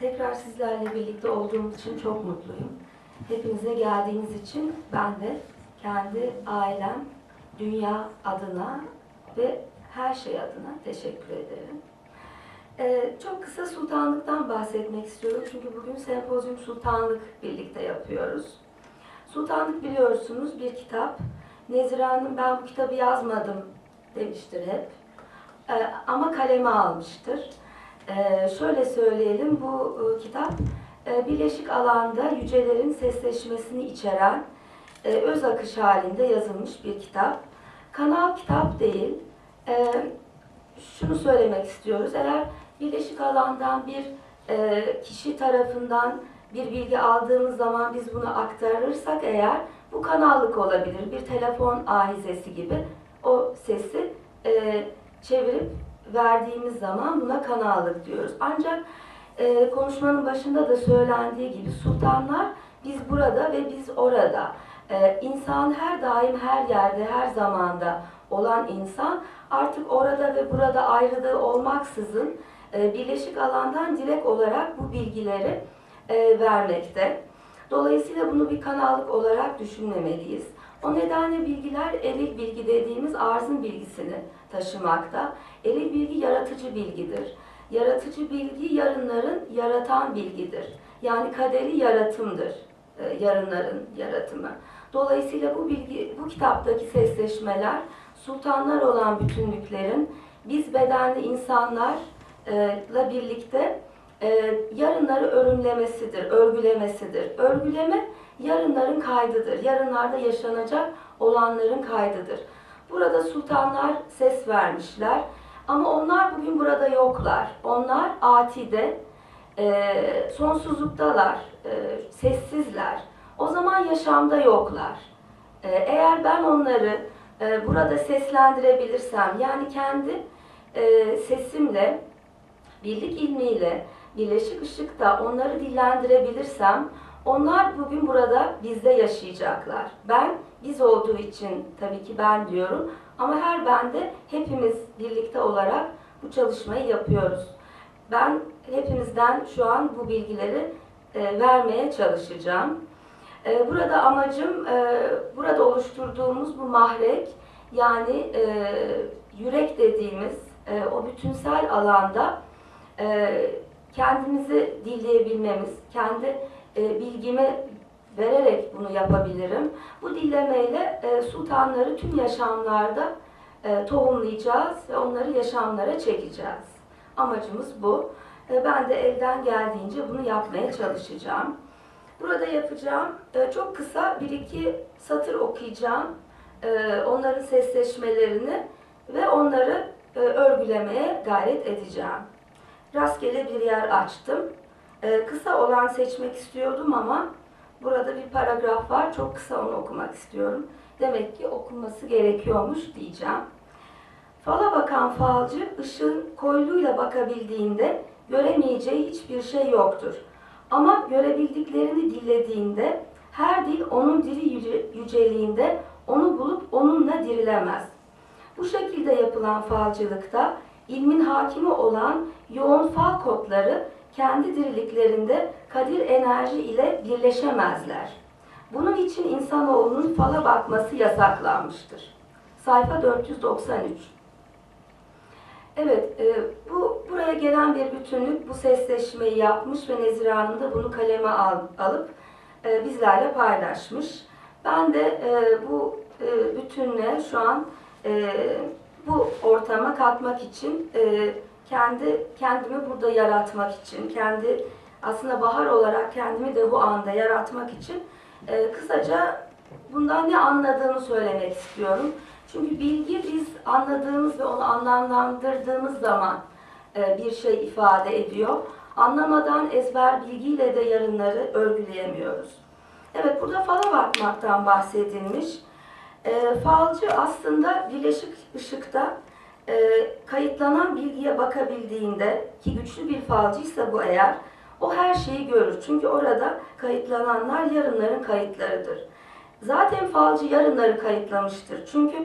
Tekrar sizlerle birlikte olduğumuz için çok mutluyum. Hepinize geldiğiniz için ben de kendi ailem, dünya adına ve her şey adına teşekkür ederim. Ee, çok kısa sultanlıktan bahsetmek istiyorum çünkü bugün sempozyum sultanlık birlikte yapıyoruz. Sultanlık biliyorsunuz bir kitap. Nezire Hanım ben bu kitabı yazmadım demiştir hep. Ee, ama kaleme almıştır. Ee, şöyle söyleyelim, bu e, kitap e, birleşik alanda yücelerin sesleşmesini içeren e, öz akış halinde yazılmış bir kitap. Kanal kitap değil. Şunu söylemek istiyoruz, eğer birleşik alandan bir kişi tarafından bir bilgi aldığımız zaman biz bunu aktarırsak eğer bu kanallık olabilir. Bir telefon ahizesi gibi o sesi e, çevirip verdiğimiz zaman buna kanallık diyoruz. Ancak e, konuşmanın başında da söylendiği gibi sultanlar biz burada ve biz orada. E, insan her daim her yerde her zamanda olan insan artık orada ve burada ayrılığı olmaksızın e, birleşik alandan direkt olarak bu bilgileri e, vermekte. Dolayısıyla bunu bir kanallık olarak düşünmemeliyiz. O nedenle bilgiler eril bilgi dediğimiz arzın bilgisini taşımakta. Eril bilgi yaratıcı bilgidir. Yaratıcı bilgi yarınların yaratan bilgidir. Yani kaderi yaratımdır. e, Yarınların yaratımı. Dolayısıyla bu bilgi, bu kitaptaki sesleşmeler sultanlar olan bütünlüklerin biz bedenli insanlarla birlikte e, yarınları örümlemesidir, örgülemesidir. Örgüleme yarınların kaydıdır. Yarınlarda yaşanacak olanların kaydıdır. Burada sultanlar ses vermişler ama onlar bugün burada yoklar. Onlar atide, e, sonsuzluktalar, e, sessizler. O zaman yaşamda yoklar. E, eğer ben onları e, burada seslendirebilirsem, yani kendi e, sesimle, birlik ilmiyle, birleşik ışıkta onları dillendirebilirsem, onlar bugün burada bizde yaşayacaklar. Ben biz olduğu için tabii ki ben diyorum ama her bende hepimiz birlikte olarak bu çalışmayı yapıyoruz. Ben hepimizden şu an bu bilgileri e, vermeye çalışacağım. E, burada amacım e, burada oluşturduğumuz bu mahrek yani e, yürek dediğimiz e, o bütünsel alanda e, kendimizi dilleyebilmemiz, kendi e, bilgimi vererek bunu yapabilirim. Bu dillemeyle e, sultanları tüm yaşamlarda e, tohumlayacağız ve onları yaşamlara çekeceğiz. Amacımız bu. E, ben de elden geldiğince bunu yapmaya çalışacağım. Burada yapacağım e, çok kısa bir iki satır okuyacağım. E, onların sesleşmelerini ve onları e, örgülemeye gayret edeceğim. Rastgele bir yer açtım. E, kısa olan seçmek istiyordum ama burada bir paragraf var. Çok kısa onu okumak istiyorum. Demek ki okunması gerekiyormuş diyeceğim. Fala bakan falcı ışığın koyluğuyla bakabildiğinde göremeyeceği hiçbir şey yoktur. Ama görebildiklerini dillediğinde her dil onun diri yüce- yüceliğinde onu bulup onunla dirilemez. Bu şekilde yapılan falcılıkta ilmin hakimi olan yoğun fal kodları kendi diriliklerinde kadir enerji ile birleşemezler. Bunun için insanoğlunun fala bakması yasaklanmıştır. Sayfa 493. Evet, e, bu buraya gelen bir bütünlük bu sesleşmeyi yapmış ve Nezire Hanım da bunu kaleme al, alıp e, bizlerle paylaşmış. Ben de e, bu e, bütünle şu an e, bu ortama katmak için e, kendi kendimi burada yaratmak için, kendi aslında bahar olarak kendimi de bu anda yaratmak için e, kısaca bundan ne anladığımı söylemek istiyorum. Çünkü bilgi biz anladığımız ve onu anlamlandırdığımız zaman e, bir şey ifade ediyor. Anlamadan ezber bilgiyle de yarınları örgüleyemiyoruz. Evet burada fala bakmaktan bahsedilmiş. E, falcı aslında birleşik ışıkta e, kayıtlanan bilgiye bakabildiğinde ki güçlü bir falcıysa bu eğer o her şeyi görür. Çünkü orada kayıtlananlar yarınların kayıtlarıdır. Zaten falcı yarınları kayıtlamıştır. Çünkü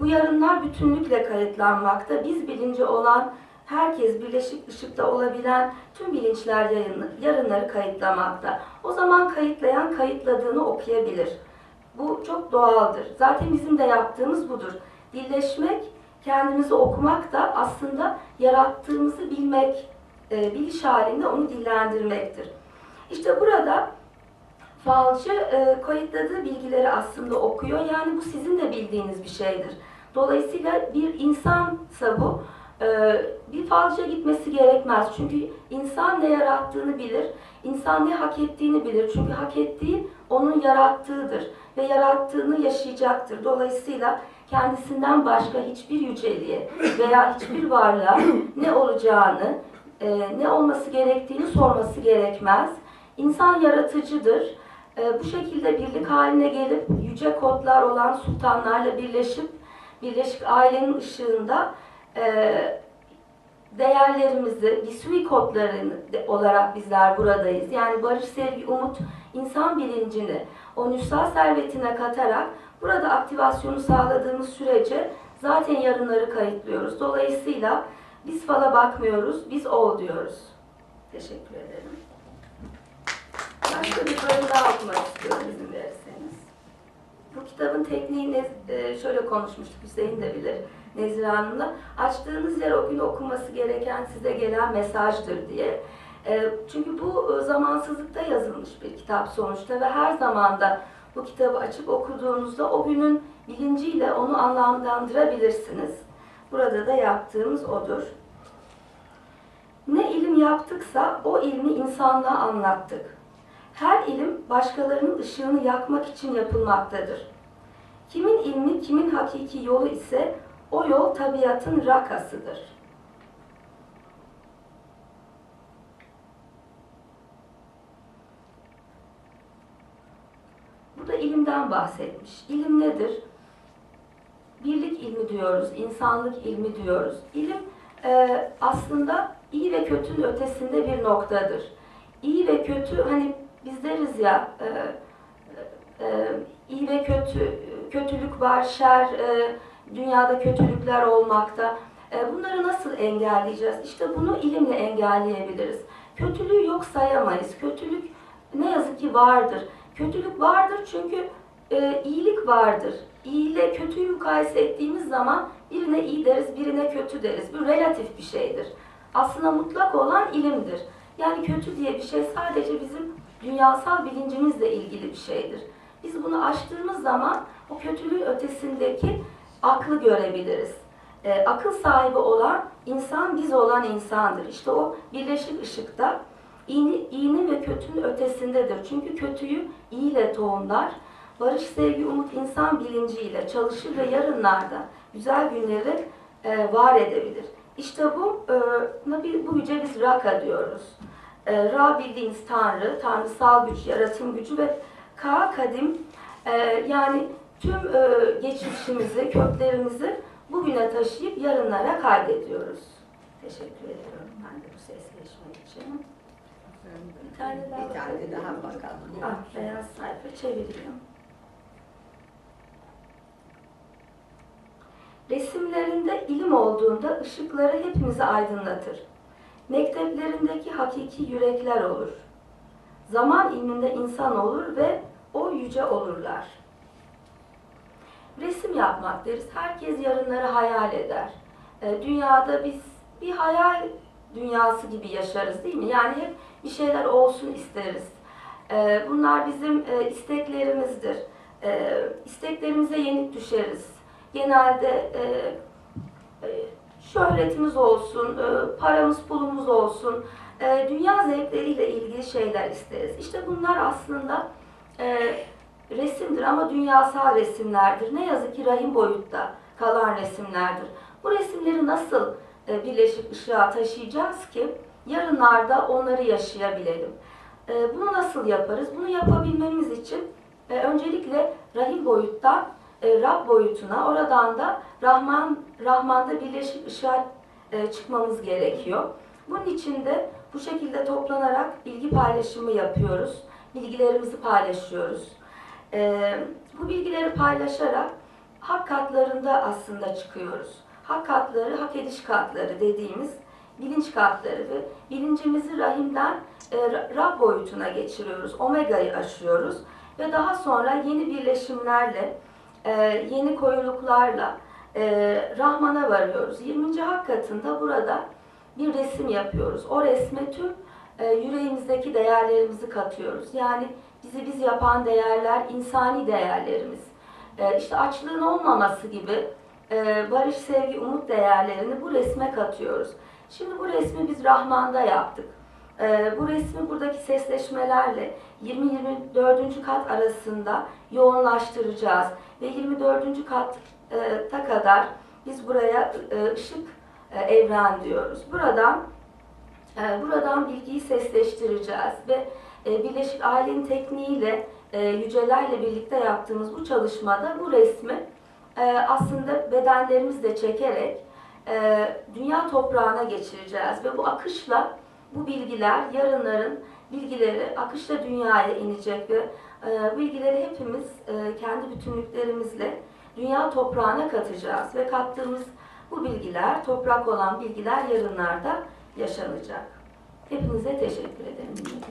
bu yarınlar bütünlükle kayıtlanmakta. Biz bilinci olan herkes birleşik ışıkta olabilen tüm bilinçler yarınları kayıtlamakta. O zaman kayıtlayan kayıtladığını okuyabilir. Bu çok doğaldır. Zaten bizim de yaptığımız budur. Dilleşmek, kendimizi okumak da aslında yarattığımızı bilmek, e, biliş halinde onu dillendirmektir. İşte burada falcı e, kayıtladığı bilgileri aslında okuyor. Yani bu sizin de bildiğiniz bir şeydir. Dolayısıyla bir insansa bu e, bir falcıya gitmesi gerekmez. Çünkü insan ne yarattığını bilir, insan ne hak ettiğini bilir. Çünkü hak ettiği onun yarattığıdır ve yarattığını yaşayacaktır. Dolayısıyla kendisinden başka hiçbir yüceliğe veya hiçbir varlığa ne olacağını, e, ne olması gerektiğini sorması gerekmez. İnsan yaratıcıdır. E, bu şekilde birlik haline gelip yüce kodlar olan sultanlarla birleşip Birleşik Ailenin ışığında e, değerlerimizi, Visui kodları olarak bizler buradayız. Yani barış, sevgi, umut, insan bilincini, o nüsha servetine katarak burada aktivasyonu sağladığımız sürece zaten yarınları kayıtlıyoruz. Dolayısıyla biz fala bakmıyoruz, biz ol diyoruz. Teşekkür ederim. Başka bir bölüm daha okumak istiyorum izin verirseniz. Bu kitabın tekniğini e, şöyle konuşmuştuk, Hüseyin de bilir Nezire Hanım'la. Açtığınız yer o gün okunması gereken size gelen mesajdır diye. E, Çünkü bu e, zamansızlıkta yazılmış bir kitap sonuçta ve her zamanda bu kitabı açıp okuduğunuzda o günün bilinciyle onu anlamlandırabilirsiniz. Burada da yaptığımız odur. Ne ilim yaptıksa o ilmi insanlığa anlattık. Her ilim başkalarının ışığını yakmak için yapılmaktadır. Kimin ilmi, kimin hakiki yolu ise o yol tabiatın rakasıdır. Burada ilimden bahsetmiş. İlim nedir? Birlik ilmi diyoruz, insanlık ilmi diyoruz. İlim e, aslında iyi ve kötünün ötesinde bir noktadır. İyi ve kötü, hani biz deriz ya, e, e, iyi ve kötü, kötülük var, şer, e, dünyada kötülükler olmakta. E, bunları nasıl engelleyeceğiz? İşte bunu ilimle engelleyebiliriz. Kötülüğü yok sayamayız. Kötülük ne yazık ki vardır. Kötülük vardır çünkü e, iyilik vardır. İyi ile kötüyü mukayese ettiğimiz zaman birine iyi deriz, birine kötü deriz. Bu relatif bir şeydir. Aslında mutlak olan ilimdir. Yani kötü diye bir şey sadece bizim dünyasal bilincimizle ilgili bir şeydir. Biz bunu aştığımız zaman o kötülüğün ötesindeki aklı görebiliriz. E, akıl sahibi olan insan biz olan insandır. İşte o birleşik ışıkta iyinin ve kötünün ötesindedir. Çünkü kötüyü iyiyle tohumlar. Barış, sevgi, umut insan bilinciyle çalışır ve yarınlarda güzel günleri e, var edebilir. İşte bu, e, bu güce biz Raka diyoruz. E, Ra bildiğiniz Tanrı, tanrısal güç, yaratım gücü ve Ka kadim e, yani tüm e, geçmişimizi, köklerimizi bugüne taşıyıp yarınlara kaydediyoruz. Teşekkür ediyorum ben de bu sesleşme için. Bir tane daha, Bir tane daha bakalım. Ah, beyaz sayfa çeviriyorum. Resimlerinde ilim olduğunda ışıkları hepimizi aydınlatır. Mekteplerindeki hakiki yürekler olur. Zaman ilminde insan olur ve o yüce olurlar. Resim yapmak deriz. Herkes yarınları hayal eder. E, dünyada biz bir hayal dünyası gibi yaşarız değil mi? Yani hep bir şeyler olsun isteriz. E, bunlar bizim e, isteklerimizdir. E, yenik düşeriz. Genelde şöhretimiz olsun, paramız pulumuz olsun, dünya zevkleriyle ilgili şeyler isteriz. İşte bunlar aslında resimdir ama dünyasal resimlerdir. Ne yazık ki rahim boyutta kalan resimlerdir. Bu resimleri nasıl e, birleşik ışığa taşıyacağız ki yarınlarda onları yaşayabilelim. E, bunu nasıl yaparız? Bunu yapabilmemiz için e, öncelikle rahim boyuttan Rab boyutuna, oradan da Rahman Rahman'da birleşik ışığa çıkmamız gerekiyor. Bunun için de bu şekilde toplanarak bilgi paylaşımı yapıyoruz. Bilgilerimizi paylaşıyoruz. E, bu bilgileri paylaşarak hak katlarında aslında çıkıyoruz. Hak katları, hak ediş katları dediğimiz bilinç katları ve bilincimizi rahimden e, Ra- Rab boyutuna geçiriyoruz. Omega'yı aşıyoruz ve daha sonra yeni birleşimlerle, e, yeni koyuluklarla e, Rahman'a varıyoruz. 20. hak katında burada bir resim yapıyoruz. O resme tüm e, yüreğimizdeki değerlerimizi katıyoruz. Yani bizi biz yapan değerler, insani değerlerimiz. E, işte açlığın olmaması gibi e, barış, sevgi, umut değerlerini bu resme katıyoruz. Şimdi bu resmi biz Rahman'da yaptık. E, bu resmi buradaki sesleşmelerle 20-24. kat arasında yoğunlaştıracağız. Ve 24. katta kadar biz buraya e, ışık e, evren diyoruz. Buradan e, buradan bilgiyi sesleştireceğiz ve e, Birleşik Ailenin tekniğiyle yücelerle birlikte yaptığımız bu çalışmada bu resmi e, aslında bedenlerimizle çekerek e, dünya toprağına geçireceğiz ve bu akışla bu bilgiler yarınların bilgileri akışla dünyaya inecek ve e, bilgileri hepimiz kendi bütünlüklerimizle dünya toprağına katacağız ve kattığımız bu bilgiler, toprak olan bilgiler yarınlarda yaşanacak. Hepinize teşekkür ederim.